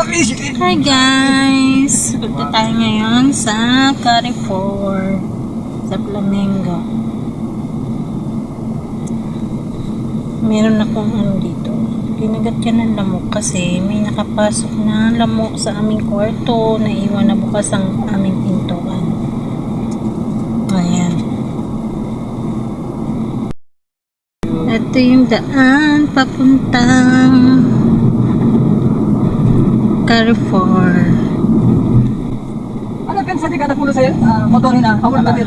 Hi guys! Punta tayo ngayon sa Carrefour sa Flamengo. Meron akong ano dito. Pinagat yan ng lamok kasi may nakapasok na lamok sa aming kwarto. Naiwan na bukas ang aming pintuan. Ayan. Ito yung daan papuntang Carrefour. Ano pensa di kada pulo sa'yo? Ah, motorin na. Ako lang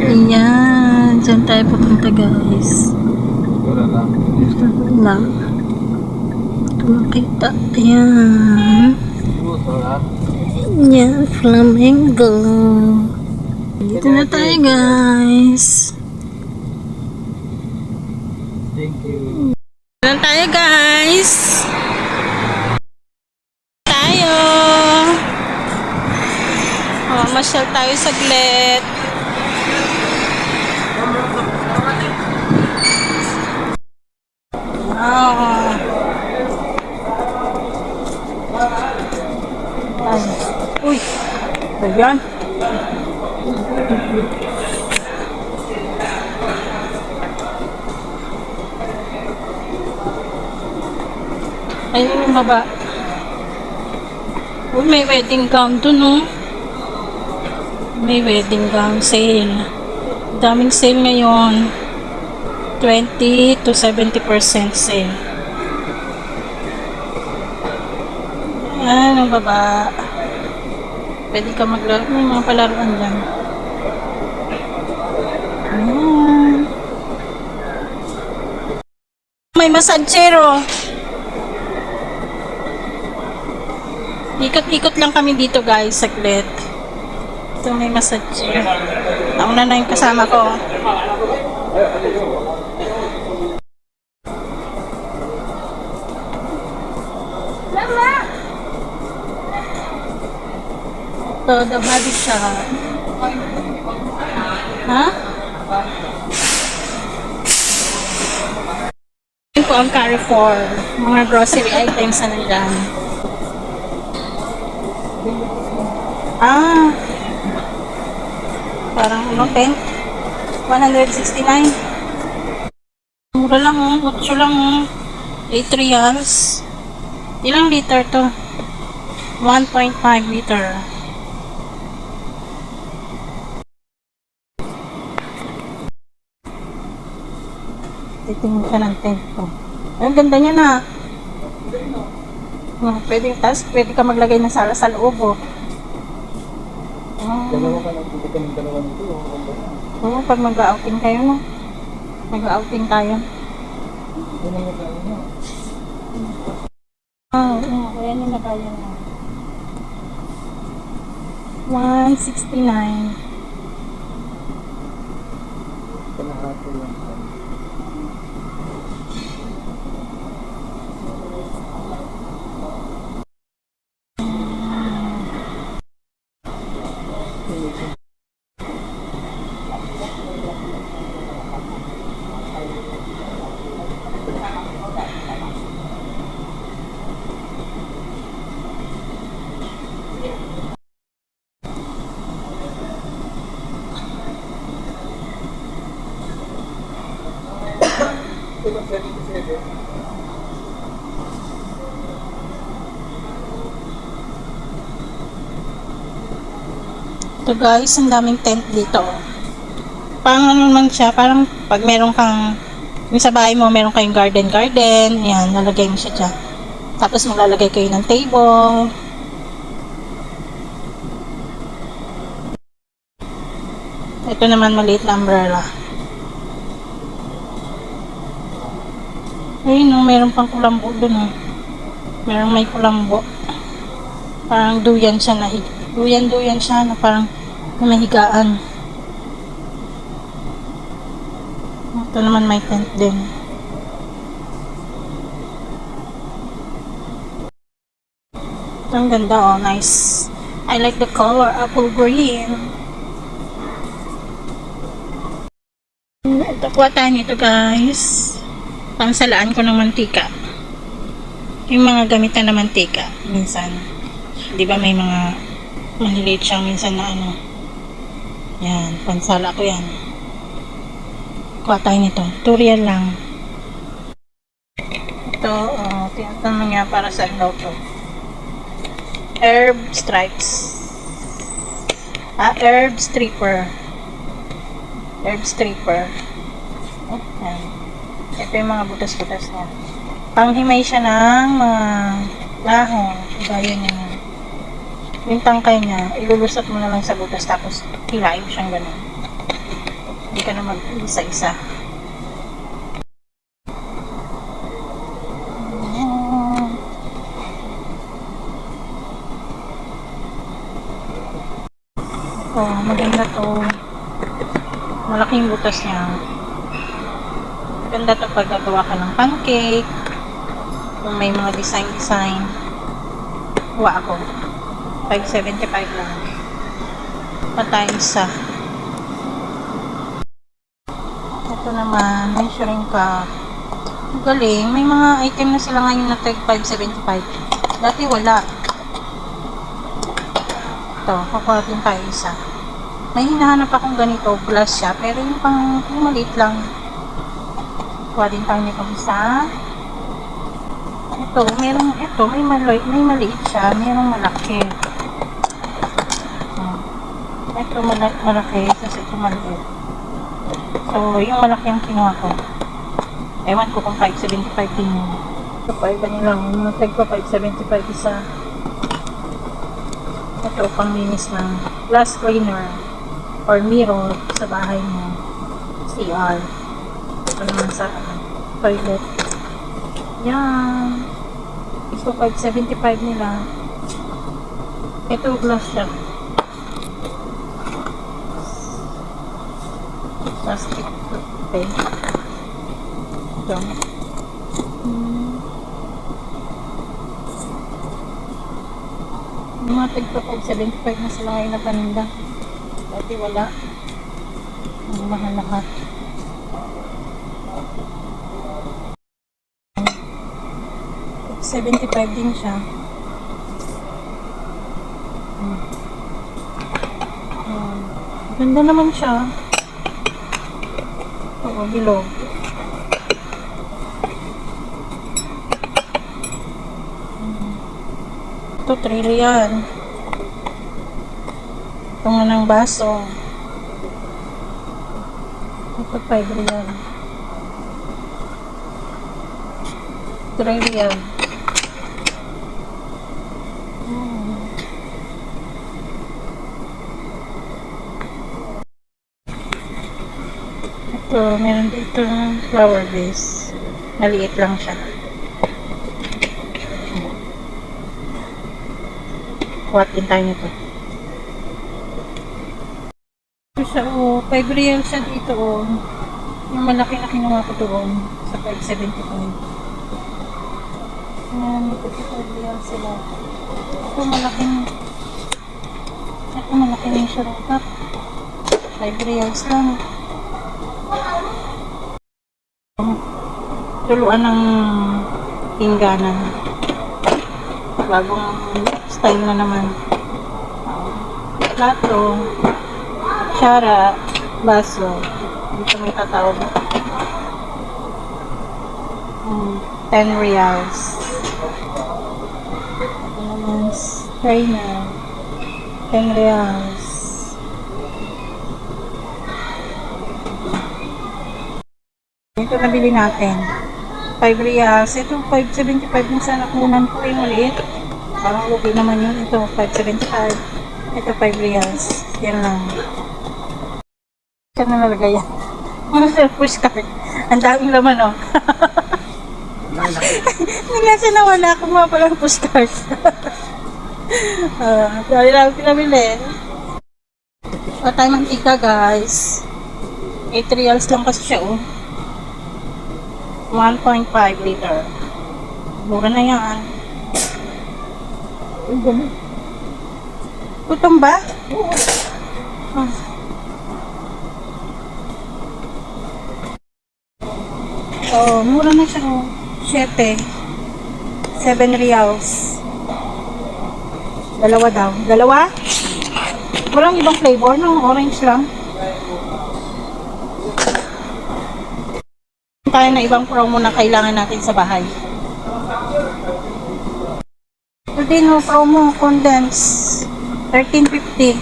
Ayan, dyan tayo pupunta guys. Wala. Ito makita. Ayan. Ayan, flamingo. Dito na tayo guys. Thank you. Dito na tayo guys. Oh, masyal tayo saglit. Wow. Ay. Uy. Ayan. Ayun yung baba. Uy, may wedding gown dun, no? May wedding gown sale. Daming sale ngayon. 20 to 70% sale. Ayan, ang baba. Pwede ka maglaro. May mga palaruan dyan. Ayan. May masadsero. Ikot-ikot lang kami dito guys, saglit. Ito may massage. Nauna na yung kasama ko. Ito, the body shop. Ha? Yun po ang Carrefour. Mga grocery items na nandyan. Ah. Parang ano, 10? 169. Mura lang oh. 8 lang oh. 8 reals. Ilang liter to? 1.5 liter. Titingin ka ng tent ko. Ay, ang ganda niya na. Oh, pwede, tas, pwede ka maglagay ng sala sa loob oh. Dalawa ka lang. Pwede kami dalawa nito. Oo, pag mag-outing kayo, no? Mag-outing tayo. Yan ang nagkain niya. Ah, oo, kaya nila kaya na. 169. Kalahati lang. Ito guys, ang daming tent dito. Parang ano naman siya, parang pag meron kang, yung sa bahay mo, meron kayong garden-garden, yan, lalagay mo siya dyan. Tapos maglalagay kayo ng table. Ito naman maliit na umbrella. Ayun no, meron pang kulambo dun oh. Meron may kulambo. Parang duyan siya na duyan-duyan siya na parang na may higaan. Ito naman may tent din. Ito ang ganda oh, nice. I like the color, apple green. Ito kuha tayo nito guys. Pangsalaan ko ng mantika. Yung mga gamitan na mantika, minsan. Di ba may mga maliliit siyang minsan na ano. Yan, pansala ko yan. Kuha tayo nito. Tutorial lang. Ito, uh, tinatanong niya para sa daw to. Herb stripes. Ah, herb stripper. Herb stripper. Oh, yan. Ito yung mga butas-butas niya. Panghimay siya ng mga dahon. Gaya niya. Yung tangkay niya, ilulusot mo na lang sa butas tapos hilain siyang ganun. Hindi ka na mag-isa-isa. Oh, maganda to. Malaking butas niya. Maganda to pag gagawa ka ng pancake. Kung may mga design-design. Kuha ako. 575 lang. Patay isa. Ito naman, measuring cup. Galing. May mga item na sila ngayon na tag 575. Dati wala. Ito, kukuha din tayo isa. May hinahanap akong ganito, plus siya, pero yung pang, yung maliit lang. Kuha din tayo nito isa. Ito, merong, ito, may maliit, may maliit siya, merong malaki. Ito, malaki, tapos ito maliit. So, yung malaki ang kinuha ko. Ewan ko kung 575 din yun. Ito pa, iba nila. Yung tag ko 575 isa. Ito, panglinis ng glass cleaner or mirror sa bahay mo. CR. Ito naman sa toilet. Yan. Ito, 575 nila. Ito, glass siya. Plastic toothpaste. Ito. Hmm. Mga tagpa 575 na sila ngayon na paninda. Dati wala. Ang mahal lahat. $75 din siya. Hmm. Hmm. Ganda naman siya. Oo, bilog. Ito, 3 real. Ito nga ng baso. Ito, 5 real. 3 real. Hmm. Ito, meron dito ng flower vase. Maliit lang siya. Kuha din tayo nito. Ito siya, oh, 5 real siya dito, oh. Yung malaki na kinuha ko doon sa 575. Ayan, ito 5 real sila. Ito malaking, ito malaking yung shortcut. 5 reals lang. Tuluan ng hingganan. Bagong style na naman. Plato, kutsara, baso. Dito may tatawag. Hmm, 10 reals. Ito naman, strainer. 10 reals. Ito nabili natin. 5 reals. Ito 575 yung sana kunan ko yung maliit. Parang lugi naman yun. Ito 575. Ito 5 reals. Yan lang. Saan na nalagay yan? Ano sa push card? Ang daming laman oh. Hindi nga siya nawala. Kumuha pa lang push card. Ah, dahil lang pinamili. O tayo mantika guys. 8 reals lang kasi siya oh. 1.5 liter. Mura na yan. Utong ba? Ah. Oh, mura na siya. oh. 7. 7 reals. Dalawa daw. Dalawa? Walang ibang flavor, no? Orange lang. Tayo na ibang promo na kailangan natin sa bahay. Ito din, promo, condense. 13.50.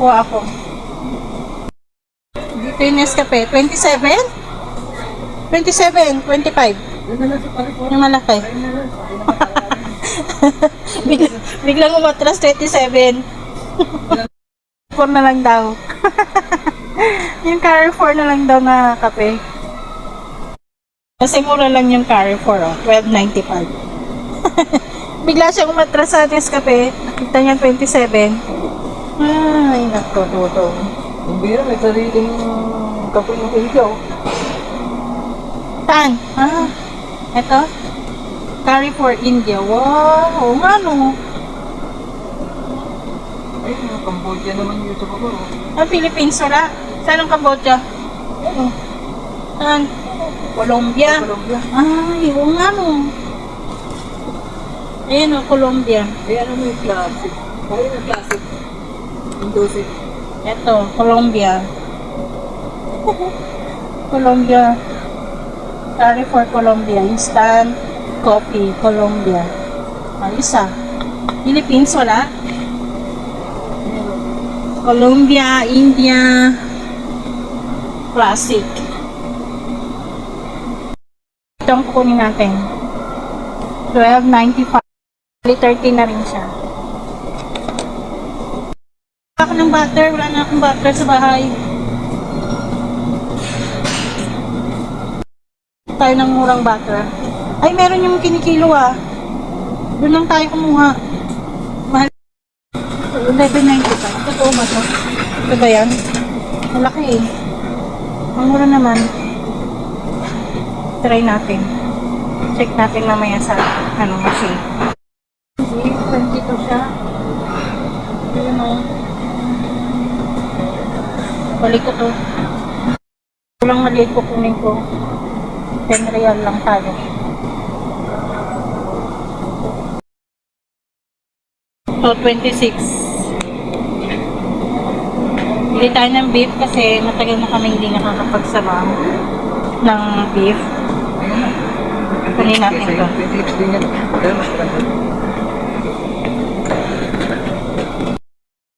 Kuha ako. Dito yung Nescafe. 27? 27, 25. Yung malaki. Bigla, biglang umatras 27. 4 na lang daw. yung Carrefour na lang daw na kape. Kasi mura lang yung Carrefour, oh. 12.95. Bigla siyang umatras sa Nescafe. Nakita niya 27. Ay, naku, dudong. Yung bira, may sariling kape ng India, oh. Saan? Ah, eto. Carrefour, India. Wow, oo nga no. Ay, yung Cambodia naman yung baba, oh. Ah, Philippines wala. Saan ang Cambodia? Oo. Saan? Colombia. Colombia. Ay, oo nga no. Ayan o, Colombia. Eh, ano mo yung classic? Kaya yung classic. Indosit. Eto, Colombia. Colombia. Carrefour, Colombia. Instant coffee, Colombia. Ayos ah. Philippines wala. Colombia, India. Classic. Ito ang kukunin natin. 12.95. 30 na rin siya. Wala ako ng butter. Wala na akong butter sa bahay. Tayo ng murang butter. Ay, meron yung kinikilo ah. Doon lang tayo kumuha. Mahal. 11.95. Totoo ba to? Ito ba yan? Malaki eh. Ang mura naman. Try natin. Check natin mamaya sa ano machine. Hindi, 22 siya. Ayun o. Balik ko to. Walang maliit ko kunin ko. 10 real lang tayo. So, 26. Bili tayo ng beef kasi matagal na kami hindi nakakapagsabaw ng beef. Kunin natin to. 26 din yan. Pero mas maganda.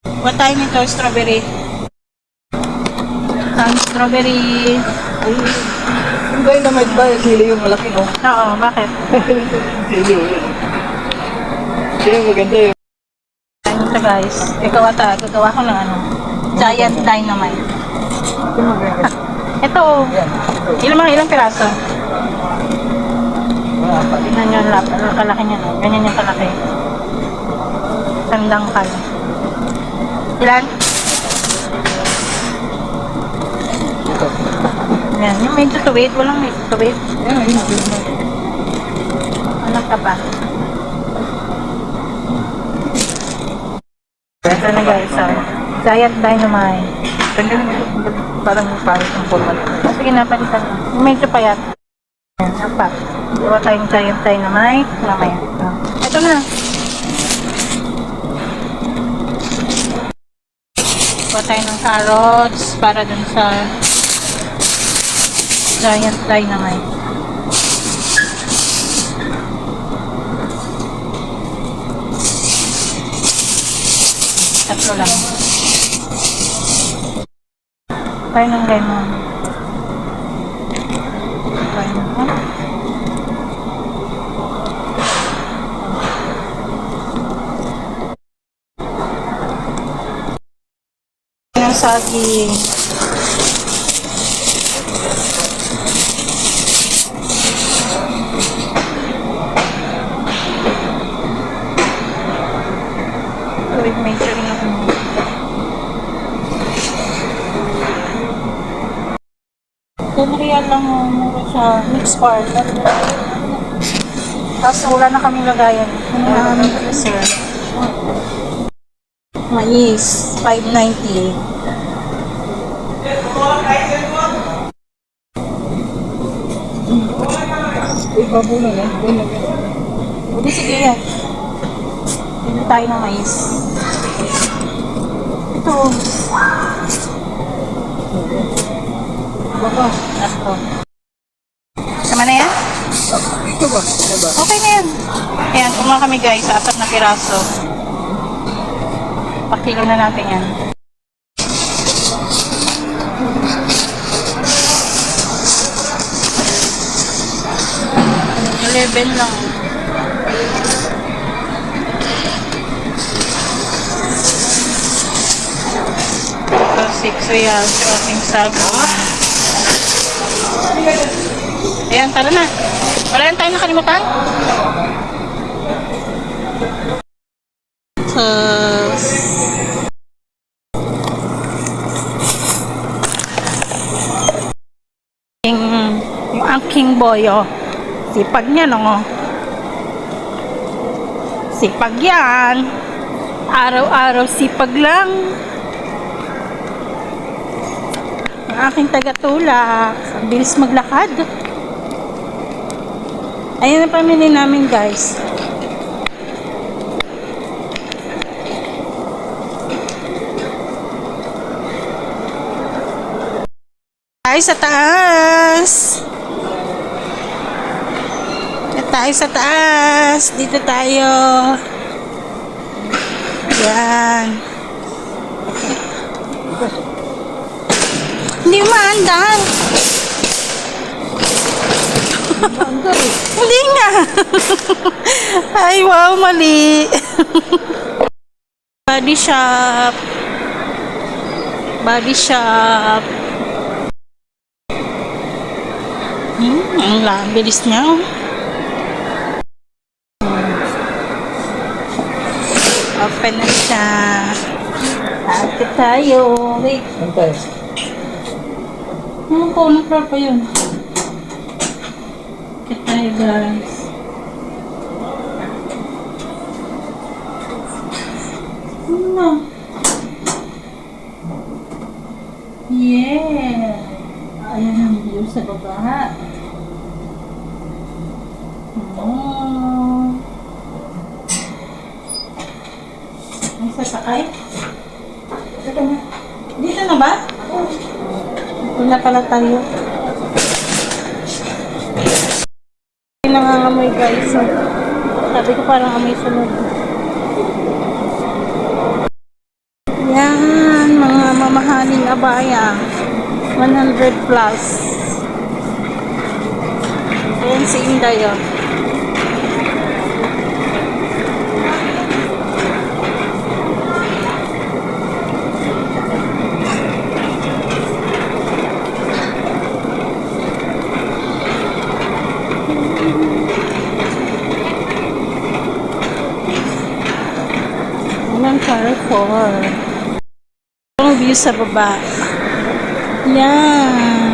Kuha tayo nito, strawberry. Ang strawberry. Yung dynamite ba? Sili yung malaki, no? Oo, bakit? Sili, yun. Kaya maganda yun. Ano ito guys? Ikaw ata, gagawa ko ng ano. Giant dynamite. Ito ilang ilang piraso? Tingnan nyo lap, ang kalaki niya, no? Ganyan yung kalaki. Tandang kal. Ilan? Yan, yung medyo tuwid, walang medyo yun. yun. Anak ka pa. Ito na guys, so, giant dynamite. Parang parang ang format. Ah, Sige na, palitan. Yung Medyo payat. Yan, apat. Gawa tayong giant dynamite. Mamaya. Ah, Ito na. Gawa tayo ng carrots para dun sa giant dynamite. Tatlo lang kayo ng lemon. Kayo naman. Ng saging. With major 1 real lang sa mix partner. Tapos wala na kaming lagayan. Ano na kami reserve? Mais, 590. Ipabulo na. Hindi, sige eh. yan. Hindi tayo ng mais. Ito. Baka. Ako. Tama na yan? Ito ba? Ito ba? Okay na yan. Ayan, kumuha kami guys, apat na piraso. Pakilo na natin yan. Eleven lang. So, six, so yan, sa ating sago. Ayan, tara na. Wala na tayo nakalimutan? Tapos... Yung, yung aking boy, oh. Sipag niya, no? Sipag yan. Araw-araw sipag lang. Ang aking tagatulak. Ang bilis maglakad. Ayan ang pamili namin, guys. Tayo sa taas. Tayo sa taas. Dito tayo. Yan. Hindi umaandar. Hindi nga. Ay, wow, mali. Body shop. Body shop. Hmm, ang labilis niya. oh. Open na siya. Ate tayo. Wait. Saan tayo? Ano ko? Anong floor pa yun? Ate tayo guys. Ano na? Yeah. Ayan ang view sa baba. Oh. Ay, sa na. Dito na ba? Na pala tayo. Nangangamoy guys. oh. Sabi ko parang amoy sunod. Yan, mga mamahaling abaya. 100 plus. Ayan si Inday oh. Yan ang Carrefour. Ang view sa baba. Yan.